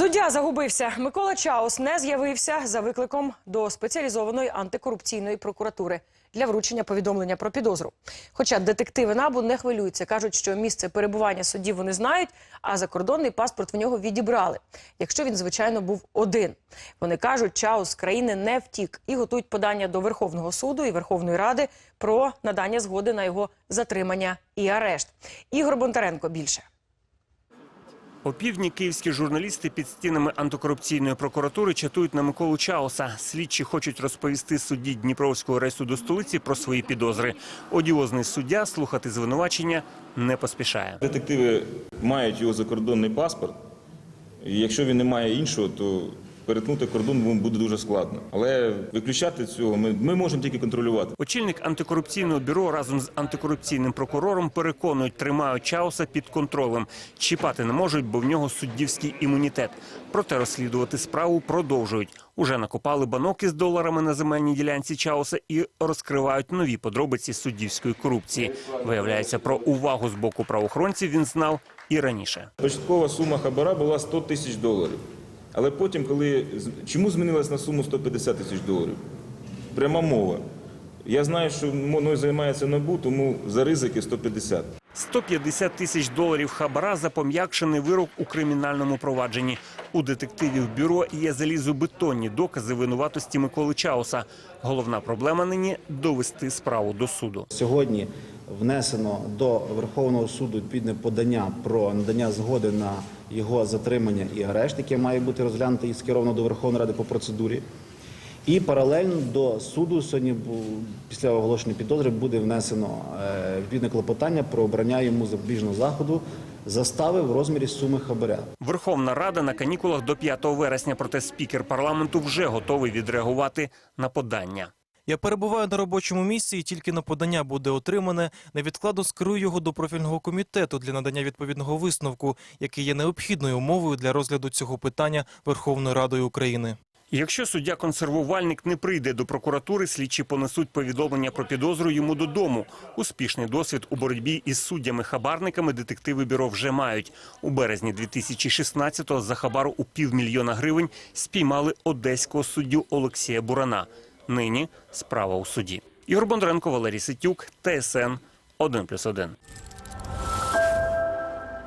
Суддя загубився. Микола Чаус не з'явився за викликом до спеціалізованої антикорупційної прокуратури для вручення повідомлення про підозру. Хоча детективи набу не хвилюються, кажуть, що місце перебування судді вони знають, а закордонний паспорт в нього відібрали, якщо він звичайно був один. Вони кажуть, Чаус з країни не втік і готують подання до Верховного суду і Верховної Ради про надання згоди на його затримання і арешт. Ігор Бондаренко більше. Опівдні київські журналісти під стінами антикорупційної прокуратури чатують на Миколу Чаоса. Слідчі хочуть розповісти судді Дніпровського рейсу столиці про свої підозри. Одіозний суддя слухати звинувачення не поспішає. Детективи мають його закордонний паспорт. Якщо він не має іншого, то перетнути кордон буде дуже складно. Але виключати цього ми, ми можемо тільки контролювати. Очільник антикорупційного бюро разом з антикорупційним прокурором переконують, тримають Чауса під контролем. Чіпати не можуть, бо в нього суддівський імунітет. Проте розслідувати справу продовжують. Уже накопали банок із доларами на земельній ділянці Чауса і розкривають нові подробиці суддівської корупції. Виявляється, про увагу з боку правоохоронців він знав і раніше. Початкова сума хабара була 100 тисяч доларів. Але потім, коли з- чому змінилась на суму 150 тисяч доларів? Пряма мова. Я знаю, що мною займається НАБУ, тому за ризики 150. 150 тисяч доларів хабара за пом'якшений вирок у кримінальному провадженні. У детективів бюро є залізобетонні докази винуватості Миколи Чауса. Головна проблема нині довести справу до суду. Сьогодні внесено до Верховного суду відповідне подання про надання згоди на його затримання і арешт, яке має бути розглянуто і скеровано до Верховної Ради по процедурі. І паралельно до суду сьогодні після оголошення підозри буде внесено е, відповідне клопотання про обрання йому запобіжного заходу застави в розмірі суми хабаря. Верховна Рада на канікулах до 5 вересня, проте спікер парламенту вже готовий відреагувати на подання. Я перебуваю на робочому місці і тільки на подання буде отримане. Невідкладно скерую його до профільного комітету для надання відповідного висновку, який є необхідною умовою для розгляду цього питання Верховною Радою України. Якщо суддя-консервувальник не прийде до прокуратури, слідчі понесуть повідомлення про підозру йому додому. Успішний досвід у боротьбі із суддями-хабарниками детективи бюро вже мають. У березні 2016-го за хабару у півмільйона гривень спіймали одеського суддю Олексія Бурана. Нині справа у суді. Ігор Бондаренко, Валерій Ситюк, ТСН 1+,1.